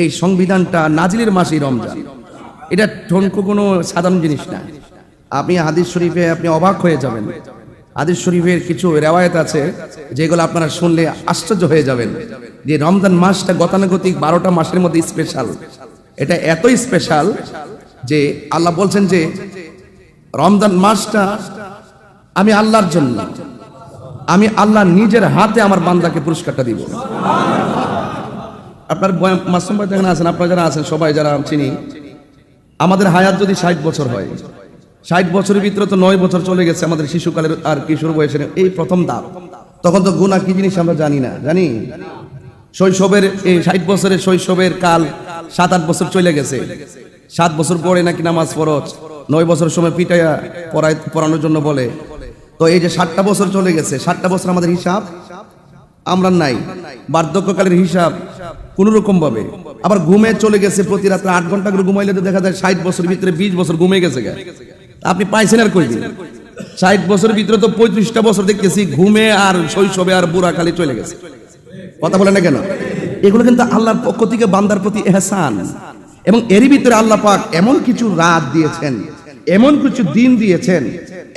এই সংবিধানটা নাজিলের মাসেই রমজান। এটা ঠনকো কোনো সাধারণ জিনিস না। আপনি হাদিস শরীফে আপনি অবাক হয়ে যাবেন। হাদিস শরীফের কিছু রেওয়ায়ত আছে যেগুলো আপনারা শুনলে আশ্চর্য হয়ে যাবেন যে রমজান মাসটা গতানুগতিক বারোটা মাসের মধ্যে স্পেশাল এটা এতই স্পেশাল যে আল্লাহ বলছেন যে রমজান মাসটা আমি আল্লাহর জন্য, আমি আল্লাহ নিজের হাতে আমার বান্দাকে পুরস্কারটা দিব। আপনার মাসুম ভাই যেখানে আছেন, আপনারা যারা আছেন, সবাই যারা চিনি, আমাদের হায়াত যদি ষাট বছর হয়, ষাট বছরের ভিতরে তো নয় বছর চলে গেছে আমাদের শিশুকালের আর কিশোর বয়সের এই প্রথম ধাপ তখন তো গুণা কি জিনিস আমরা জানি না, জানি? শৈশবের এই ষাট বছরের শৈশবের কাল সাত আট বছর চলে গেছে। সাত বছর পরে নাকি নামাজ ফরজ, নয় বছর সময় পিটাইয়া পড়ায় পড়ানোর জন্য বলে। তো এই যে ষাটটা বছর চলে গেছে, ষাটটা বছর আমাদের হিসাব? আমরা নাই। বার্ধক্যকালের হিসাব? কোন রকম ভাবে আবার ঘুমে চলে গেছে প্রতি রাত্রে আট ঘণ্টা করে ঘুমাইলে তো দেখা যায় ষাট বছরের ভিতরে বিশ বছর ঘুমে গেছে আপনি পাইছেন আর কই ষাট বছরের ভিতরে তো পঁয়ত্রিশটা বছর দেখতেছি ঘুমে আর শৈশবে আর বুড়া কালে চলে গেছে। কথা বলে না কেন? এগুলো কিন্তু আল্লাহর পক্ষ থেকে বান্দার প্রতি এহসান। এবং এরই ভিতরে আল্লাহ পাক এমন কিছু রাত দিয়েছেন, এমন কিছু দিন দিয়েছেন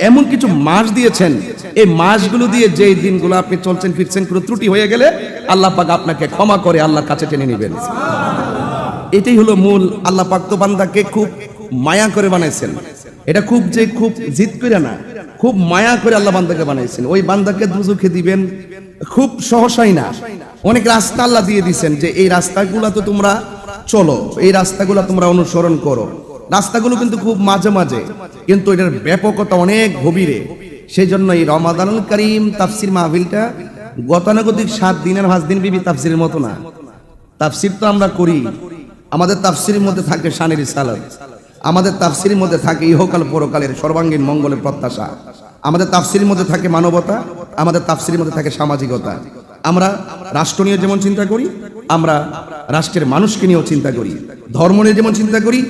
এমন কিছু মাস দিয়েছেন। এই মাসগুলো দিয়ে যে দিনগুলো আপনি চলছেন, ফিরছেন, কোনো ত্রুটি হয়ে গেলে আল্লাহ পাক আপনাকে ক্ষমা করে আল্লাহর কাছে টেনে নেবেন। এটাই হলো মূল, আল্লাহ পাক তো বান্দাকে খুব মায়া করে বানাইছেন। এটা খুব যে খুব জিদ করে না, খুব মায়া করে আল্লাহ বান্দাকে বানাইছেন। ওই বান্দাকে দুজুখে দিবেন, খুব সহসাই না। অনেক রাস্তা আল্লাহ দিয়ে দিছেন যে, এই রাস্তাগুলো তো তোমরা চলো, এই রাস্তাগুলো তোমরা অনুসরণ করো। রাস্তাগুলো কিন্তু খুব মাঝে মাঝে, কিন্তু এটার ব্যাপকতা অনেক গভীরে। সেই জন্য এই রমাদানুল করিম তাফসির মাহফিলটা গতানুগতিক সাত দিনের, পাঁচ দিন বিবি তাফসিরের মতো না। তাফসির তো আমরা করি। আমাদের তাফসিরের মধ্যে থাকে শানের সালাদ আমাদের তাফসিরের মধ্যে থাকে ইহকাল পরকালের সর্বাঙ্গীন মঙ্গলের প্রত্যাশা। আমাদের তাফসিরের মধ্যে থাকে মানবতা। আমাদের তাফসিরের মধ্যে থাকে সামাজিকতা। আমরা রাষ্ট্র নিয়ে যেমন চিন্তা করি আমরা রাষ্ট্রের মানুষকে নিয়েও চিন্তা করি, ধর্ম নিয়ে যেমন চিন্তা করি,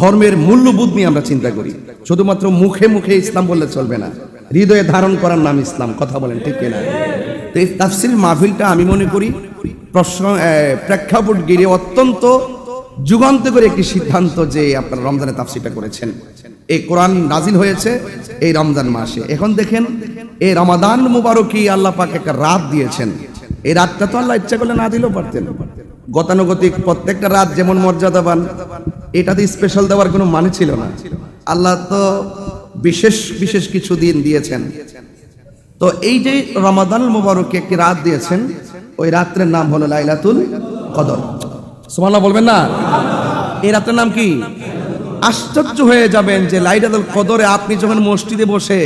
ধর্মের মূল্যবোধ নিয়ে আমরা চিন্তা করি। শুধুমাত্র মুখে মুখে ইসলাম বললে চলবে না, হৃদয়ে ধারণ করার নাম ইসলাম, কথা বলেন ঠিক কিনা? তো এই তাফসির মাহফিলটা আমি মনে করি প্রশ্ন প্রেক্ষাপট গিরে অত্যন্ত যুগান্ত করে একটি সিদ্ধান্ত যে আপনারা রমজানের তাফসিরটা করেছেন। এই কোরআন নাজিল হয়েছে এই রমজান মাসে। এখন দেখেন, এই রমাদান মুবারকি আল্লাহ পাক একটা রাত দিয়েছেন। এই রাতটা তো আল্লাহ ইচ্ছা করলে না দিলেও পারতেন। গতানুগতিক প্রত্যেকটা রাত যেমন মর্যাদাবান, এটাতে স্পেশাল দেওয়ার কোনো মানে ছিল না। আল্লাহ তো বিশেষ বিশেষ কিছু দিন দিয়েছেন। তো এই যে রমাদান মুবারকে একটি রাত দিয়েছেন, ওই রাত্রের নাম হলো লাইলাতুল কদর। সুবহানাল্লাহ বলবেন না? এই রাতের নাম কি? আশ্চর্য হয়ে যাবেন যে লাইলাতুল কদরে আপনি যখন মসজিদে বসে,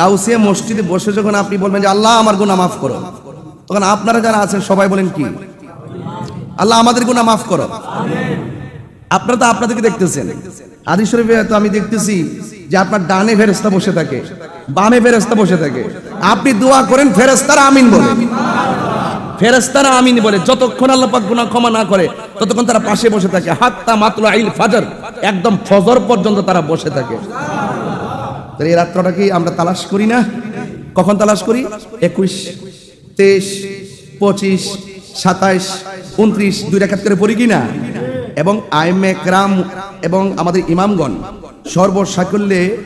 গাউসিয়া মসজিদে বসে যখন আপনি বলবেন যে, আল্লাহ, আমার গুনাহ মাফ করো। তখন আপনারা যারা আছেন সবাই বলেন কি? আল্লাহ আমাদের গুনাহ মাফ করো। আপনারা তো আপনাদেরকে দেখতেছেন। আদি শরীফে তো আমি দেখতেছি যে আপনার ডানে ফেরেস্তা বসে থাকে, বামে ফেরেস্তা বসে থাকে। আপনি দোয়া করেন ফেরেস্তারা আমিন বলে। ফেরেস্তারা আমিন বলে। যতক্ষণ আল্লাহ পাক গুনাহ ক্ষমা না করে, ততক্ষণ তারা পাশে বসে থাকে। হাত্তা মাতলা আইল ফাজর, একদম ফজর পর্যন্ত তারা বসে থাকে। তো এই রাত্রটা কি আমরা তালাশ করি না? কখন তালাশ করি? একুশ। তেইশ, পঁচিশ, সাতাইশ, উনত্রিশ, দুই রেখাত করে পড়ি কিনা? এবং আইমে ক্রাম এবং আমাদের ইমামগণ সর্বসাকল্যে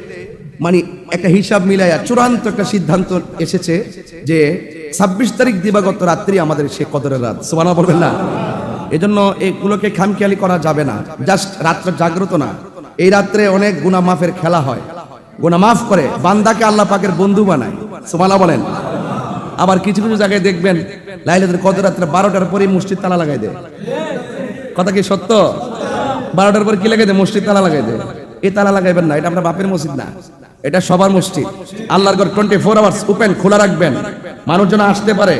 মানে একটা হিসাব মিলাইয়া চূড়ান্ত একটা সিদ্ধান্ত এসেছে যে ছাব্বিশ তারিখ দিবাগত রাত্রি আমাদের সে কদরের রাত। সোমানা বলবেন না? এজন্য এগুলোকে খামখেয়ালি করা যাবে না। জাস্ট রাত্রে জাগ্রত না। এই রাত্রে অনেক গুনা মাফের খেলা হয়। গুনা মাফ করে বান্দাকে আল্লাহ পাকের বন্ধু বানায়। সোমালা বলেন। আবার কিছু কিছু জায়গায় দেখবেন লাইলাদের কত রাত্রে বারোটার পরে মসজিদ তালা লাগাই দেয়। কথা কি সত্য? বারোটার পর কি লাগাই দেয়? মসজিদ তালা লাগাই দেয়। এই তালা লাগাইবেন না, এটা আপনার বাপের মসজিদ না, এটা সবার মসজিদ। আল্লাহর ঘর টোয়েন্টি ফোর আওয়ার্স ওপেন খোলা রাখবেন। মানুষজন আসতে পারে,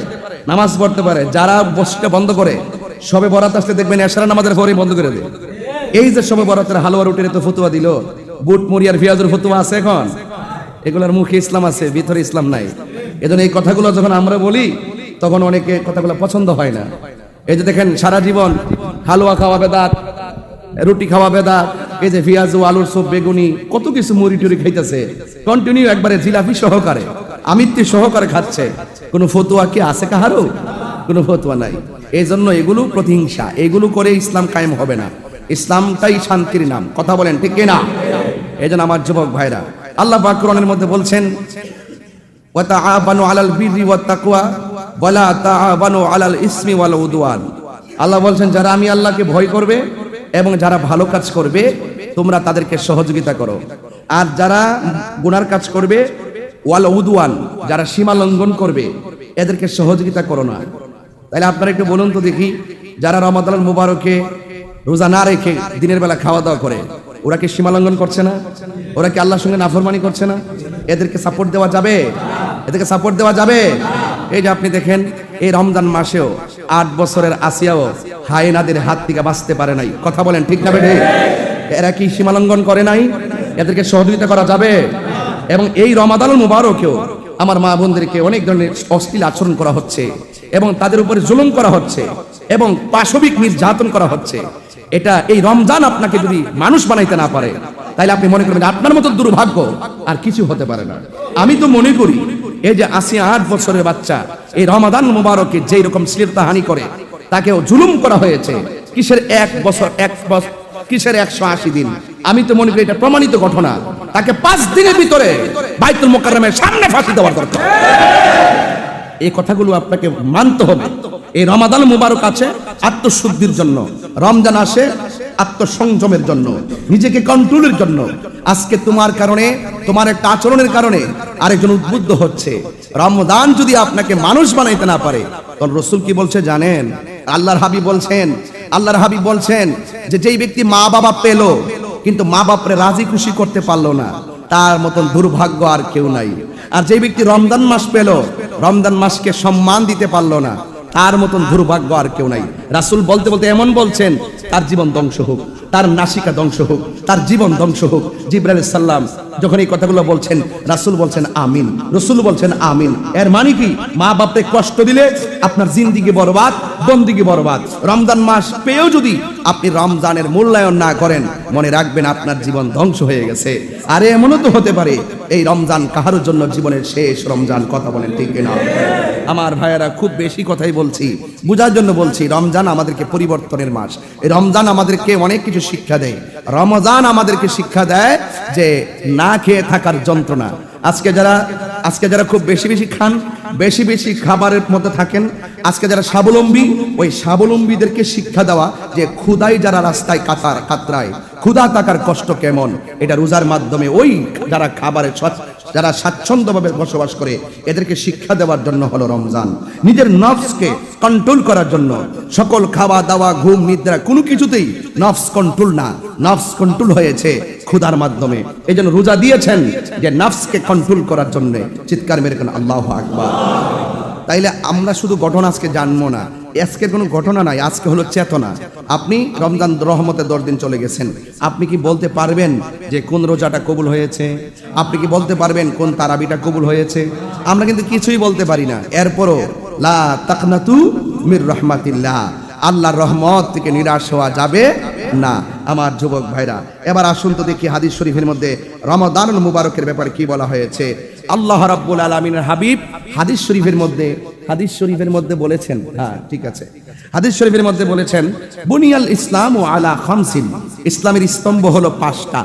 নামাজ পড়তে পারে, যারা মসজিদটা বন্ধ করে, সবে বরাত আসতে দেখবেন এসারা নামাজের পরেই বন্ধ করে দেয়। এই যে সবে বরাতের হালুয়া রুটির তো ফতুয়া দিল বুট মুড়িয়ার পেঁয়াজের ফতুয়া আছে এখন? এগুলোর মুখে ইসলাম আছে, ভিতরে ইসলাম নাই। এজন্য এই কথাগুলো যখন আমরা বলি, তখন অনেকে কথাগুলো পছন্দ হয় না। এই যে দেখেন, সারা জীবন হালুয়া খাওয়া বেদাত, রুটি খাওয়া বেদাত, এই যে পেঁয়াজু, আলুর সব বেগুনি, কত কিছু মুড়ি টুরি খাইতেছে। কন্টিনিউ একবারে জিলাপি সহকারে, আমিত্তি সহকারে খাচ্ছে। কোনো ফতুয়া কি আছে কাহারও? কোনো ফতুয়া নাই। এই জন্য এগুলো প্রতিহিংসা। এগুলো করে ইসলাম কায়েম হবে না। ইসলামটাই শান্তির নাম। কথা বলেন ঠিক না এই জন্য আমার যুবক ভাইরা, আল্লাহ কোরআনের মধ্যে বলছেন ওয়াতাআবানু আলাল বিররি ওয়াত তাকওয়া ওয়ালা তাআবানু আলাল ইসমি ওয়াল উদওয়ান। আল্লাহ বলছেন, যারা আমি আল্লাহকে ভয় করবে এবং যারা ভালো কাজ করবে, তোমরা তাদেরকে সহযোগিতা করো। আর যারা গুনার কাজ করবে, ওয়াল উদওয়ান, যারা সীমা লঙ্ঘন করবে, এদেরকে সহযোগিতা করো না। তাহলে আপনারা একটু বলুন তো দেখি, যারা রমাদান মুবারকে রোজা না রেখে দিনের বেলা খাওয়া দাওয়া করে, ওরা কি সীমা লঙ্ঘন করছে না? ওরা কি আল্লাহর সঙ্গে নাফরমানি করছে না? এদেরকে সাপোর্ট দেওয়া যাবে? এদেরকে সাপোর্ট দেওয়া যাবে। এই যে আপনি দেখেন, এই রমজান মাসেও আট বছরের আসিয়াও হায়নাদের হাত থেকে বাঁচতে পারে নাই। কথা বলেন, ঠিক না বেঠে? এরা কি সীমালঙ্ঘন করে নাই? এদেরকে সহযোগিতা করা যাবে? এবং এই রমাদান মুবারকেও আমার মা বোনদেরকে অনেক ধরনের অশ্লীল আচরণ করা হচ্ছে এবং তাদের উপরে জুলুম করা হচ্ছে এবং পাশবিক নির্যাতন করা হচ্ছে। এটা এই রমজান আপনাকে যদি মানুষ বানাইতে না পারে তাহলে আপনি মনে করবেন আপনার মতো দুর্ভাগ্য আর কিছু হতে পারে না। আমি তো মনে করি এই যে আশি আট বছরের বাচ্চা, এই রমাদান মুবারকে যেই রকম শ্লীলতাহানি করে, তাকেও জুলুম করা হয়েছে। কিসের এক বছর এক বছর কিসের একশো আশি দিন? আমি তো মনে করি এটা প্রমাণিত ঘটনা। তাকে পাঁচ দিনের ভিতরে বাইতুল মোকারমের সামনে ফাঁসি দেওয়ার দরকার। এই কথাগুলো আপনাকে মানতে হবে। এই রমাদান মুবারক আছে আত্মশুদ্ধির জন্য। রমজান আসে আত্মসংযমের জন্য, নিজেকে কন্ট্রোলের জন্য। আজকে তোমার কারণে, তোমার একটা আচরণের কারণে আরেকজন উদ্বুদ্ধ হচ্ছে। রমদান যদি আপনাকে মানুষ বানাইতে না পারে, তখন রসুল কি বলছে জানেন? আল্লাহর হাবিব বলছেন, আল্লাহর হাবিব বলছেন যে যেই ব্যক্তি মা বাবা পেল, কিন্তু মা বাপরে রাজি খুশি করতে পারল না, তার মতন দুর্ভাগ্য আর কেউ নাই। আর যে ব্যক্তি রমজান মাস পেল, রমজান মাসকে সম্মান দিতে পারল না, তার মতন দুর্ভাগ্য আর কেউ নাই। রাসুল বলতে বলতে এমন বলছেন তার জীবন ধ্বংস হোক, তার নাসিকা ধ্বংস হোক, তার জীবন ধ্বংস হোক। জিব্রাইল সাল্লাম যখন এই কথাগুলো বলছেন, রাসুল বলছেন, আমিন। রসুল বলছেন, আমিন। এর মানে কি? মা বাপকে কষ্ট দিলে আপনার জিন্দিগি বরবাদ, বন্দিগি বরবাদ। রমজান মাস পেয়েও যদি আপনি রমজানের মূল্যায়ন না করেন, মনে রাখবেন আপনার জীবন ধ্বংস হয়ে গেছে। আরে এমনও তো হতে পারে, এই রমজান কাহার জন্য জীবনের শেষ রমজান কথা বলেন ঠিক না আমার ভাইয়েরা, খুব বেশি কথাই বলছি। বোঝার জন্য বলছি, রমজান আমাদেরকে পরিবর্তনের মাস। এই রমজান আমাদেরকে অনেক কিছু শিক্ষা দেয়। রমজান আমাদেরকে শিক্ষা দেয় যে না খেয়ে থাকার যন্ত্রণা। আজকে যারা আজকে যারা খুব বেশি বেশি খান, বেশি বেশি খাবারের মধ্যে থাকেন, আজকে যারা স্বাবলম্বী, ওই স্বাবলম্বীদেরকে শিক্ষা দেওয়া যে ক্ষুদাই যারা রাস্তায় কাতার, কাতরায়, ক্ষুধা থাকার কষ্ট কেমন, এটা রোজার মাধ্যমে ওই যারা খাবারের যারা স্বাচ্ছন্দ্যভাবে বসবাস করে, এদেরকে শিক্ষা দেওয়ার জন্য হলো রমজান। নিজের নফসকে কন্ট্রোল করার জন্য সকল খাওয়া দাওয়া, ঘুম, নিদ্রা, কোনো কিছুতেই নফস কন্ট্রোল না। নফস কন্ট্রোল হয়েছে ক্ষুধার মাধ্যমে। এই জন্য রোজা দিয়েছেন যে নফসকে কন্ট্রোল করার জন্য। চিৎকার মেরে কেন? আল্লাহ আকবার। তাইলে আমরা শুধু ঘটনা আজকে জানব না। আজকের কোনো ঘটনা নাই, আজকে হলো চেতনা। আপনি রমজান রহমতে দশ দিন চলে গেছেন। আপনি কি বলতে পারবেন যে কোন রোজাটা কবুল হয়েছে? আপনি কি বলতে পারবেন কোন তারাবিটা কবুল হয়েছে? আমরা কিন্তু কিছুই বলতে পারি না। এরপরও, লা তাকনাতু মির রহমাতিল্লাহ। আল্লাহর রহমত থেকে নিরাশ হওয়া যাবে না, আমার যুবক ভাইরা। এবার আসুন তো দেখি হাদিস শরীফের মধ্যে রমাদানুল মুবারকের ব্যাপারে কি বলা হয়েছে। আল্লাহ রাব্বুল আলামিনের হাবিব হাদিস শরীফের মধ্যে, হাদিস শরীফের মধ্যে বলেছেন হ্যাঁ ঠিক আছে। হাদিস শরীফের মধ্যে বলেছেন, বুনিয়াল ইসলাম ও আলা খামসিন। ইসলামের স্তম্ভ হলো পাঁচটা।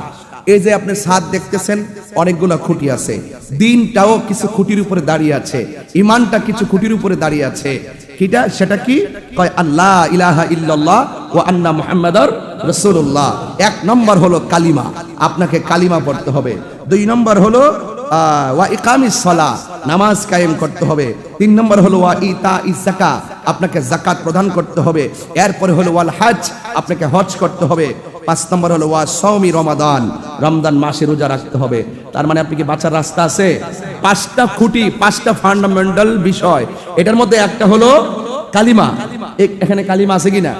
এই যে আপনি সাদ দেখতেছেন, অনেকগুলো খুঁটি আছে। দিনটাও কিছু খুঁটির উপরে দাঁড়িয়ে আছে। ইমানটা কিছু খুঁটির উপরে দাঁড়িয়ে আছে। কিটা? সেটা কি? কয় আল্লাহ ইলাহা ইল্লাল্লাহ ও আন্না মুহাম্মাদার রাসূলুল্লাহ। এক নম্বর হলো কালিমা। আপনাকে কালিমা পড়তে হবে। দুই নম্বর হলো ওয়া ইকামিস সালা নামাজ কায়েম করতে হবে। তিন নম্বর হলো, ওয়া ইতা ইজাকা আপনাকে জাকাত প্রদান করতে হবে। এরপরে হলো, ওয়াল হজ, আপনাকে হজ করতে হবে। পাঁচ নম্বর হলো, ওয়া সৌমি রমাদান। রমদান মাসে রোজা রাখতে হবে। তার মানে আপনি কি বাঁচার রাস্তা আছে? পাঁচটা খুঁটি, পাঁচটা ফান্ডামেন্টাল বিষয়। এটার মধ্যে একটা হলো কালিমা। এখানে কালিমা আছে কিনা?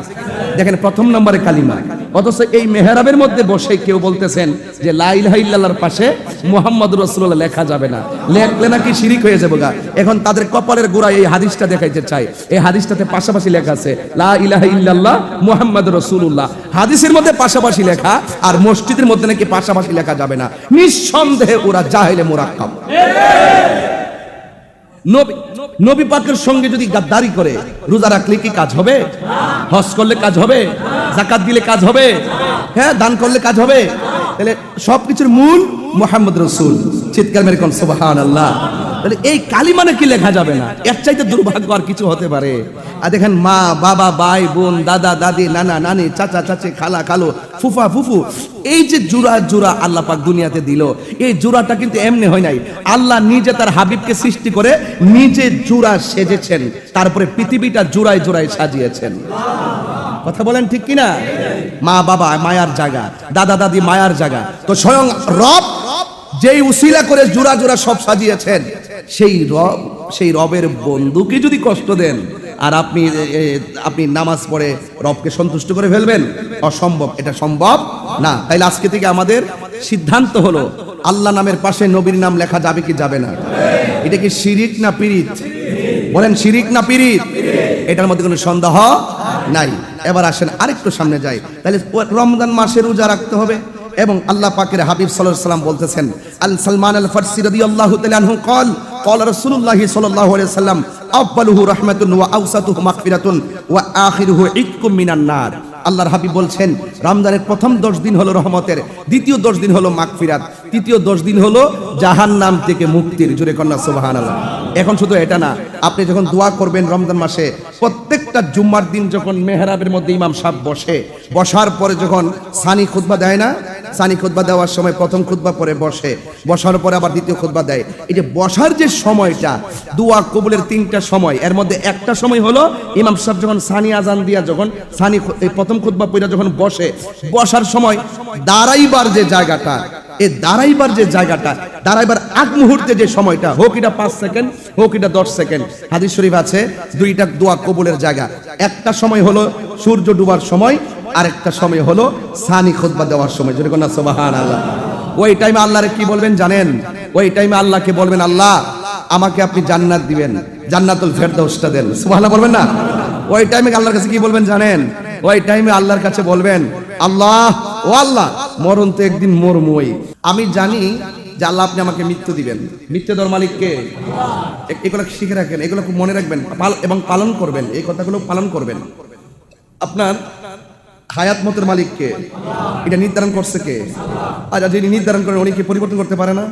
দেখেন, প্রথম নম্বরে কালিমা। অথচ এই মেহরাবের মধ্যে বসে কেউ বলতেছেন যে লাইলাহার পাশে মোহাম্মদ রসুল্লাহ লেখা যাবে না। লেখলে নাকি শিরিক হয়ে যাব গা। এখন তাদের কপালের গোড়ায় এই হাদিসটা দেখাইতে চাই এই হাদিসটাতে পাশাপাশি লেখা আছে লা ইলাহা ইল্লাল্লাহ মুহাম্মদ রসুল্লাহ হাদিসের মধ্যে পাশাপাশি লেখা আর মসজিদের মধ্যে নাকি পাশাপাশি লেখা যাবে না। নিঃসন্দেহে ওরা জাহেলে মোরাক্কাব। নবী নবী পাকের সঙ্গে যদি গাদ্দারি করে, রোজা রাখলে কি কাজ হবে? হজ করলে কাজ হবে? জাকাত দিলে কাজ হবে? হ্যাঁ দান করলে কাজ হবে? তাহলে সবকিছুর মূল মোহাম্মদ রসুল। চিৎকার মেরে কোন সুবাহান আল্লাহ তাহলে এই কালিমা কি লেখা যাবে না? এর চাইতে দুর্ভাগ্য আর কিছু হতে পারে। আর দেখেন মা, বাবা, ভাই, বোন, দাদা, দাদি, নানা, নানি, চাচা, চাচি, খালা, খালো, ফুফা, ফুফু, এই যে জোড়া জোড়া আল্লাহ পাক দুনিয়াতে দিল, এই জোড়াটা কিন্তু এমনি হয় নাই। আল্লাহ নিজে তার হাবিবকে সৃষ্টি করে নিজে জোড়া সেজেছেন, তারপরে পৃথিবীটা জোড়ায় জোড়ায় সাজিয়েছেন। কথা বলেন ঠিক কিনা? মা, বাবা, মায়ার জায়গা, দাদা, দাদি, মায়ার জায়গা। তো স্বয়ং রব যেই উসিলা করে জোড়া জোড়া সব সাজিয়েছেন সেই রব, সেই রবের বন্ধুকে যদি কষ্ট দেন, আর আপনি আপনি নামাজ পড়ে রবকে সন্তুষ্ট করে ফেলবেন, অসম্ভব, এটা সম্ভব না। তাইলে আজকে থেকে আমাদের সিদ্ধান্ত হলো, আল্লাহ নামের পাশে নবীর নাম লেখা যাবে কি যাবে না? এটা কি শিরিক না পিরিত? বলেন, শিরিক না পিরিত? এটার মধ্যে কোনো সন্দেহ নাই। এবার আসেন আরেকটু সামনে যাই। তাহলে রমজান মাসে রোজা রাখতে হবে। এবং আল্লাহ পাকের হাবিব সাল্লাহ সাল্লাম বলতেছেন, আল সালমান আল ফারসি রবি আল্লাহ তালু কল কল রসুল্লাহ সাল্লাহ সাল্লাম আব্বালুহু রহমাতুন ওয়া আউসাতুহু মাগফিরাতুন ওয়া আখিরুহু ইতকুম মিনান নার। আল্লাহর হাবিব বলছেন, রমজানের প্রথম দশ দিন হলো রহমতের, দ্বিতীয় দশ দিন হলো মাগফিরাত, তৃতীয় দশ দিন হলো জাহান নাম থেকে মুক্তির। জুড়ে কন্যা সোবাহান আল্লাহ এখন শুধু এটা না, আপনি যখন দোয়া করবেন রমজান মাসে, প্রত্যেকটা জুম্মার দিন যখন মেহরাবের মধ্যে ইমাম সাহেব বসে, বসার পরে যখন সানি খুতবা দেয় না সানি খুতবা দেওয়ার সময় প্রথম খুতবা পরে বসে। বসার পরে আবার দ্বিতীয় খুতবা দেয়। এই যে বসার যে সময়টা, দোয়া কবুলের তিনটা সময়, এর মধ্যে একটা সময় হলো ইমাম সাহেব যখন সানি আজান দিয়া যখন সানি এই প্রথম খুতবা পইরা যখন বসে, বসার সময় দাঁড়াইবার যে জায়গাটা, এই দাঁড়াইবার যে জায়গাটা, দাঁড়াইবার আগ মুহূর্তে যে সময়টা, হোক এটা পাঁচ সেকেন্ড, হোক এটা দশ সেকেন্ড, হাদিস শরীফ আছে, দুইটা দোয়া কবুলের জায়গা। একটা সময় হলো সূর্য ডুবার সময় আরেকটা সময় হলো সানি খুতবা দেওয়ার সময়। যদি কোনা সুবহান আল্লাহ ওই টাইমে আল্লাহরে কি বলবেন জানেন? ওই টাইমে আল্লাহকে বলবেন, আল্লাহ, আমাকে আপনি জান্নাত দিবেন। জান্নাতুল ফেরদৌসটা দেন। সুবহানাল্লাহ বলবেন না? ওই টাইমে আল্লাহর কাছে কি বলবেন জানেন? ওই টাইমে আল্লাহর কাছে বলবেন, আল্লাহ, ও আল্লাহ, মরণ তো একদিন মরমই। আমি জানি যে আল্লাহ আপনি আমাকে মৃত্যু দিবেন। মৃত্যু দেওয়ার মালিককে এগুলো শিখে রাখেন? এগুলো খুব মনে রাখবেন? এবং পালন করবেন। এই কথাগুলো পালন করবেন। আপনার হায়াত মতের মালিককে। এটা নির্ধারণ করছে কে? আচ্ছা যিনি নির্ধারণ করেন, উনি কি পরিবর্তন করতে পারে না?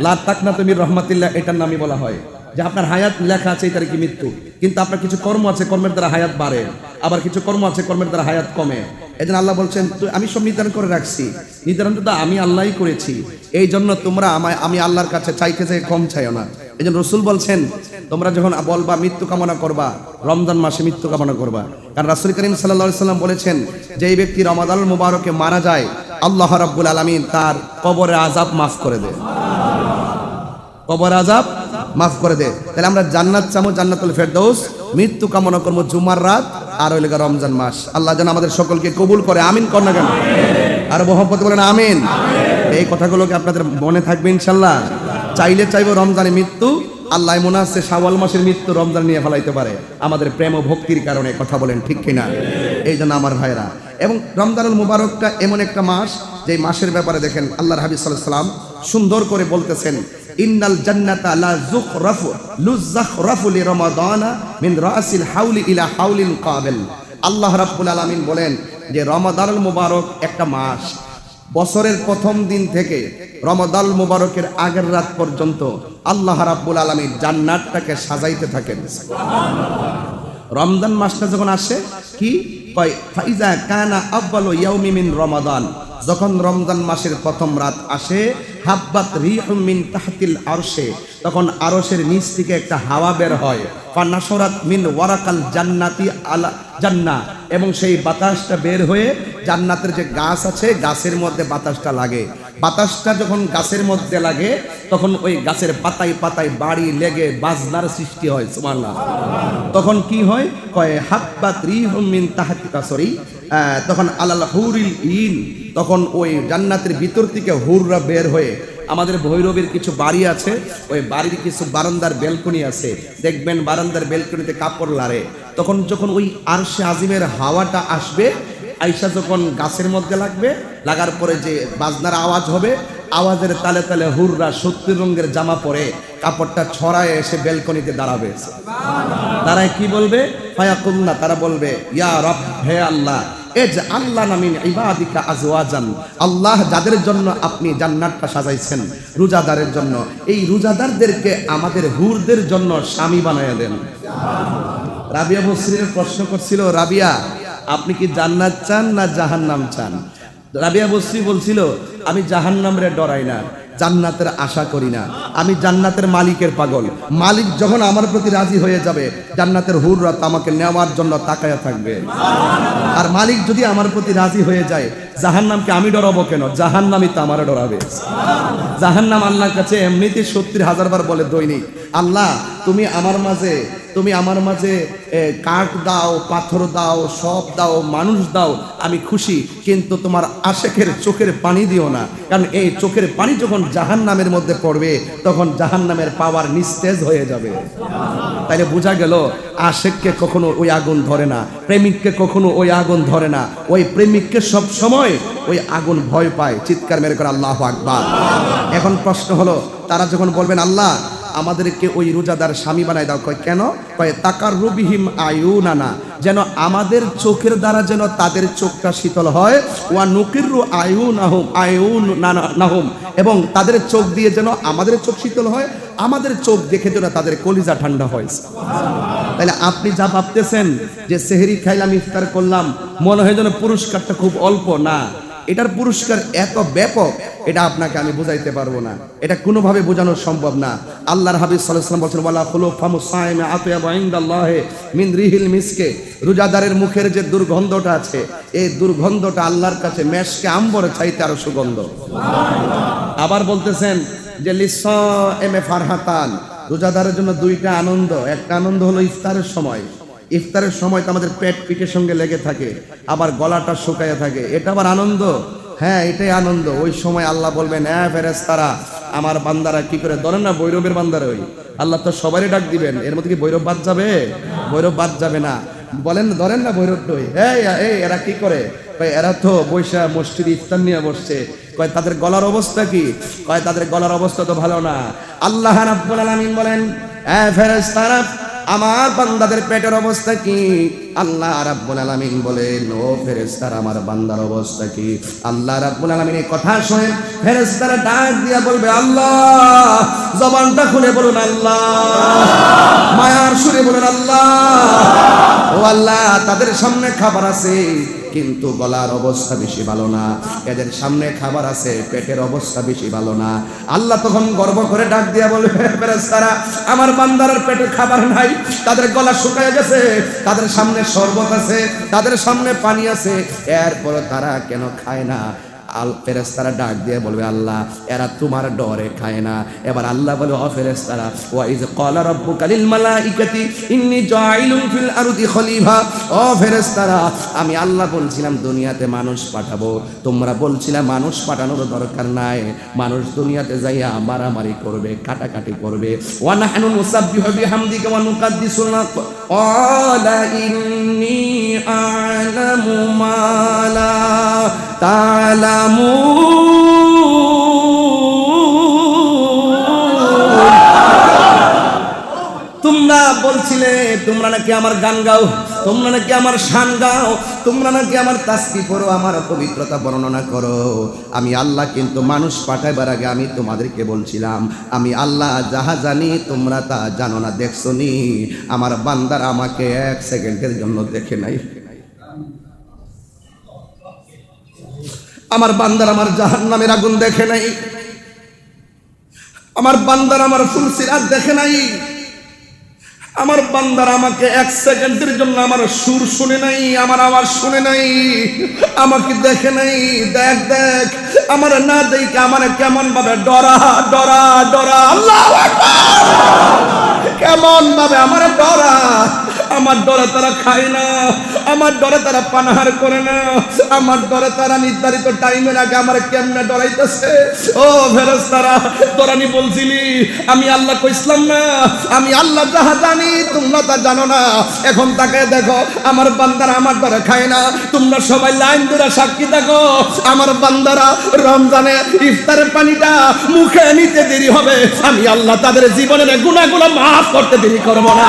লা তাকনা তুমির রহমাতিল্লাহ, এটার নামই বলা হয়। যে আপনার হায়াত লেখা আছে এই কি মৃত্যু। কিন্তু আপনার কিছু কর্ম আছে, কর্মের দ্বারা হায়াত বাড়ে। আবার কিছু কর্ম আছে, কর্মের দ্বারা হায়াত কমে। এই আল্লাহ বলছেন আমি সব নির্ধারণ করে রাখছি। নির্ধারণটা তো আমি আল্লাহই করেছি। এই জন্য তোমরা আমায়, আমি আল্লাহর কাছে চাইতে চাই, কম চাইও না। এই জন্য রসুল বলছেন, তোমরা যখন বলবা, মৃত্যু কামনা করবা, রমজান মাসে মৃত্যু কামনা করবা। কারণ রাসুল করিম সাল্লা সাল্লাম বলেছেন যে এই ব্যক্তি রমাদাল মুবারকে মারা যায়, আল্লাহ রাব্বুল আলমিন তার কবরে আজাব মাফ করে দেয়। কবর আজাব মাফ করে দে তাহলে আমরা জান্নাত চামো, জান্নাতুল ফেরদৌস মৃত্যু কামনা করব জুমার রাত আর ওই লেগা রমজান মাস। আল্লাহ যেন আমাদের সকলকে কবুল করে, আমিন কর না কেন? আর মোহাম্মদ বলেন, আমিন। এই কথাগুলোকে আপনাদের মনে থাকবে ইনশাল্লাহ। চাইলে চাইব রমজানে মৃত্যু আল্লাহ মনে আছে শাওয়াল মাসের মৃত্যু রমজান নিয়ে ফেলাইতে পারে। আমাদের প্রেম ও ভক্তির কারণে কথা বলেন ঠিক কিনা? এই জন্য আমার ভাইরা এবং রমজানুল মুবারকটা এমন একটা মাস যে মাসের ব্যাপারে দেখেন আল্লাহর হাবিব সাল্লাহ সাল্লাম সুন্দর করে বলতেছেন, ইন্নাল জান্নাতা লা যুখরাফু লুযাখরাফু লিরমাদানা মিন রাসিল হাউলি ইলা হাউলিন কাবিল। আল্লাহ রাব্বুল আলামিন বলেন যে রমাদানুল মুবারক একটা মাস। বছরের প্রথম দিন থেকে রমাদাল মুবারকের আগের রাত পর্যন্ত আল্লাহ রাব্বুল আলামিন জান্নাতটাকে সাজাইতে থাকেন। রমজান মাসটা যখন আসে, কি? ফাইজা কানা আব্বালু ইয়াউমি মিন রমাদান। যখন রমজান মাসের প্রথম রাত আসে, হাব্বাত মিন তাহতিল আরশে। তখন আরশের নিচ থেকে একটা হাওয়া বের হয়। ফানাসরাত মিন ওয়ারাকাল জান্নাতি আলা জান্না। এবং সেই বাতাসটা বের হয়ে জান্নাতের যে গাছ আছে, গাছের মধ্যে বাতাসটা লাগে। বাতাসটা যখন গাছের মধ্যে লাগে, তখন ওই গাছের পাতায় পাতায় বাড়ি লেগে বাজনার সৃষ্টি হয়, সুবহানাল্লাহ। তখন কি হয়? কয়, হাব্বাত রিহুম মিন তাহতিকা সরি তখন আলাল হুরিল ইন, তখন ওই জান্নাতের ভিতর থেকে হুররা বের হয়ে, আমাদের ভৈরবের কিছু বাড়ি আছে, ওই বাড়ির কিছু বারান্দার বেলকনি আছে। দেখবেন বারান্দার বেলকনিতে কাপড় লাড়ে। তখন যখন ওই আরশে আজিমের হাওয়াটা আসবে আইসা যখন গাছের মধ্যে লাগবে লাগার পরে যে বাজনার আওয়াজ হবে, আওয়াজের তালে তালে হুররা সত্তর রঙের জামা পরে কাপড়টা ছড়ায় এসে বেলকনিতে দাঁড়াবে। তারাই কি বলবে? ফায়াকুল্লা, তারা বলবে, ইয়া রব, হে আল্লাহ এ যে আল্লাহ নামিন ইবাদিকা আজওয়াজান। আল্লাহ যাদের জন্য আপনি জান্নাতটা সাজাইছেন, রোজাদারের জন্য, এই রোজাদারদেরকে আমাদের হুরদের জন্য স্বামী বানায় দেন। রাবিয়া বসরির প্রশ্ন করছিল, রাবিয়া, আপনি কি জান্নাত চান না জাহান্নাম চান? রাবিয়া বসরি বলছিল, আমি জাহান জাহান্নামরে ডরাই না, জান্নাতের আশা করি না। আমি জান্নাতের মালিকের পাগল। মালিক যখন আমার প্রতি রাজি হয়ে যাবে, জান্নাতের হুররাত আমাকে নেওয়ার জন্য তাকায়া থাকবে। আর মালিক যদি আমার প্রতি রাজি হয়ে যায়, জাহান্নামকে আমি ডরাবো কেন? জাহান্নামই তো আমার ডরাবে। জাহান্নাম আল্লাহর কাছে এমনিতে সত্তর হাজার বার বলে দৈনিক, আল্লাহ, তুমি আমার মাঝে তুমি আমার মাঝে কাঠ দাও, পাথর দাও, সব দাও, মানুষ দাও, আমি খুশি। কিন্তু তোমার আশেকের চোখের পানি দিও না। কারণ এই চোখের পানি যখন জাহান নামের মধ্যে পড়বে, তখন জাহান নামের পাওয়ার নিস্তেজ হয়ে যাবে। তাইলে বোঝা গেল, আশেককে কখনো ওই আগুন ধরে না, প্রেমিককে কখনো ওই আগুন ধরে না। ওই প্রেমিককে সব সময় ওই আগুন ভয় পায়। চিৎকার মেরে করে আল্লাহ আকবার। এখন প্রশ্ন হলো, তারা যখন বলবেন, আল্লাহ আমাদেরকে ওই রোজাদার স্বামী বানায় দাও। কয়, কেন? কয় তাকার রুবিহিম আয়ুনানা, যেন আমাদের চোখের দ্বারা যেন তাদের চোখটা শীতল হয়, ওয়া নুকিরু আয়ু আহম আয়ুন নাহম এবং তাদের চোখ দিয়ে যেন আমাদের চোখ শীতল হয়, আমাদের চোখ দেখে যেন তাদের কলিজা ঠান্ডা হয়। তাহলে আপনি যা ভাবতেছেন যে সেহেরি খাইলাম, ইফতার করলাম, মনে হয় যেন পুরস্কারটা খুব অল্প। না এটার পুরস্কার এত ব্যাপক এটা আপনাকে আমি বুঝাইতে পারব না। এটা কোনোভাবে বোঝানো সম্ভব না। আল্লাহর হাবিব ওয়াসাল্লাম বলছেন ওয়ালা খুলু ফামু সাইমে আতয়াবু ইনদাল্লাহি মিন রিহিল মিসকে। রোজাদারের মুখের যে দুর্গন্ধটা আছে এই দুর্গন্ধটা আল্লাহর কাছে মেশকে আম্বরে চাইতে আরও সুগন্ধ। আবার বলতেছেন যে লিস এমে ফারহাতান। রোজাদারের জন্য দুইটা আনন্দ। একটা আনন্দ হলো ইফতারের সময়। ইফতারের সময় তো আমাদের পেট পিঠের সঙ্গে লেগে থাকে, আবার গলাটা শুকাইয়া থাকে। এটা আবার আনন্দ? হ্যাঁ এটাই আনন্দ। ওই সময় আল্লাহ বলবেন হ্যাঁ ফেরেস তারা আমার বান্দারা কি করে? ধরেন না বৈরবের বান্দারা ওই। আল্লাহ তো সবারই ডাক দিবেন। এর মধ্যে কি বৈরব বাদ যাবে? বৈরব বাদ যাবে না। বলেন, ধরেন না বৈরব টই এই এরা কি করে? এরা তো বৈশা মসজিদ ইফতার নিয়ে বসছে। কয়, তাদের গলার অবস্থা কি? কয়, তাদের গলার অবস্থা তো ভালো না। আল্লাহ রাব্বুল আলামিন বলেন, এ ফেরেশতারা আমার বান্দাদের পেটের অবস্থা কি? আল্লাহ রাব্বুল আলামিন বলেন, ও ফেরেশতার, আমার বান্দার অবস্থা কি? আল্লাহ রাব্বুল আলামিন এই কথা শুনে ফেরেশতারা ডাক দিয়া বলবে, আল্লাহ! জবানটা খুলে বলুন, আল্লাহ! মায়ার সুরে বলুন, আল্লাহ! ও আল্লাহ, তাদের সামনে খাবার আছে। কিন্তু গলার অবস্থা বেশি ভালো না। এদের সামনে খাবার আছে, পেটের অবস্থা বেশি ভালো না। আল্লাহ তখন গর্ব করে ডাক দিয়া বলবে ফেরেশতারা, আমার বান্দারের পেটে খাবার নাই। তাদের গলা শুকায় গেছে, তাদের সামনে শরবত আছে, তাদের সামনে পানি আছে। এরপরে তারা কেন খায় না? আল ফেরেস্তারা ডাক দিয়ে বলবে, আল্লাহ, এরা তোমার ডরে খায় না। এবার আল্লাহ বলে, ও ফেরেস্তারা ওয়া ইজ ক্বালা রাব্বুকা লিল মালাইকাতি, ইন্নী জাইলুন ফিল আরদি খলিফা। ও ফেরেস্তারা আমি আল্লাহ বলছিলাম, দুনিয়াতে মানুষ পাঠাবো। তোমরা বলছিলা, মানুষ পাঠানোর দরকার নাই। মানুষ দুনিয়াতে যাইয়া মারামারি করবে, কাটাকাটি করবে। ওয়া নাহনু নুসাব্বিহু বিহামদিকা ওয়া নুকাদ্দিসু লাক إني أعلم ما لا তোমরা বলছিলে তোমরা নাকি আমার গান গাও। তোমরা নাকি আমার শান গাও? তোমরা নাকি আমার তাস্তি করো আমার পবিত্রতা বর্ণনা করো? আমি আল্লাহ কিন্তু মানুষ পাঠাইবার আগে আমি তোমাদেরকে বলছিলাম, আমি আল্লাহ যাহা জানি তোমরা তা জানো না দেখছ নি আমার বান্দার আমাকে এক সেকেন্ডের জন্য দেখে নাই। আমার বান্দার আমার জাহান নামের আগুন দেখে নাই। আমার বান্দার আমার ফুলসিরাত দেখে নাই। আমার বান্দার আমাকে এক সেকেন্ডের জন্য আমার সুর শুনে নাই, আমার আওয়াজ শুনে নাই, আমাকে দেখে নাই। দেখ দেখ, আমার না দেখে আমার কেমন ভাবে ডরা ডরা ডরা। আল্লাহ কেমন ভাবে আমার ডরা আমার ডরে তারা খায় না, আমার ডরে তারা পানাহার করে না, আমার ডরে তারা নির্ধারিত টাইমের আগে আমার কেমনে ডরাইতেছে ও ফেরস তারা তোরানি বলছিলি, আমি আল্লাহ কইসলাম না, আমি আল্লাহ যাহা জানি, তোমরা তা জানো না। এখন তাকে দেখো, আমার বান্দারা আমার ডরে খায় না। তোমরা সবাই লাইন ধরে সাক্ষী দেখো আমার বান্দারা রমজানে ইফতারের পানিটা মুখে নিতে দেরি হবে। আমি আল্লাহ তাদের জীবনের গুণাগুলো মাফ করতে দেরি করব না।